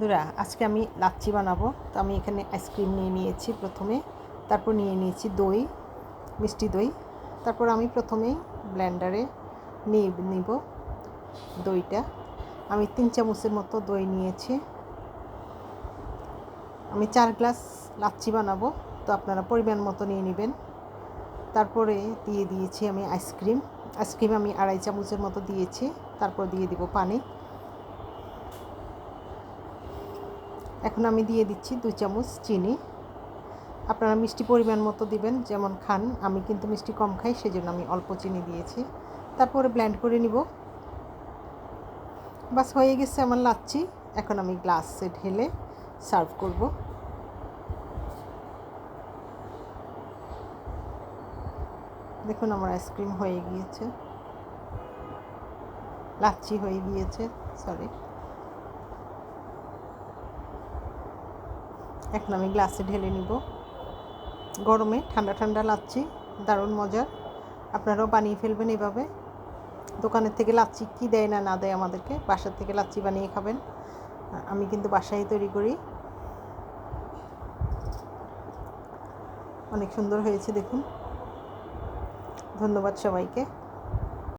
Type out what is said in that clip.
বন্ধুরা, আজকে আমি লাচ্ছি বানাবো। তো আমি এখানে আইসক্রিম নিয়ে নিয়েছি প্রথমে, তারপর নিয়ে নিয়েছি দই, মিষ্টি দই। তারপর আমি প্রথমেই ব্লেন্ডারে নিয়ে নিব দইটা। আমি তিন চামচের মতো দই নিয়েছি। আমি চার গ্লাস লাচ্ছি বানাবো, তো আপনারা পরিমাণ মতো নিয়ে নেবেন। তারপরে দিয়ে দিয়েছি আমি আইসক্রিম। আইসক্রিম আমি আড়াই চামচের মতো দিয়েছি, তারপর দিয়ে দিব পানি। এখন আমি দিয়ে দিচ্ছি দুই চামচ চিনি। আপনারা মিষ্টি পরিমাণ মতো দিবেন, যেমন খান। আমি কিন্তু মিষ্টি কম খাই, সেজন্য আমি অল্প চিনি দিয়েছি। তারপরে ব্ল্যান্ড করে নিব। বাস, হয়ে গেছে আমার লাচ্ছি। এখন আমি গ্লাসে ঢেলে সার্ভ করব। দেখুন, আমার আইসক্রিম হয়ে গিয়েছে। লাচ্ছি হয়ে গিয়েছে সরি এখন আমি গ্লাসে ঢেলে নিব। গরমে ঠান্ডা ঠান্ডা লাচ্ছি, দারুণ মজার। আপনারাও বানিয়ে ফেলবেন এভাবে। দোকানের থেকে লাচ্ছি কী দেয় না না দেয় আমাদেরকে, বাসার থেকে লাচ্ছি বানিয়ে খাবেন। আমি কিন্তু বাসায় তৈরি করি। অনেক সুন্দর হয়েছে, দেখুন। ধন্যবাদ সবাইকে।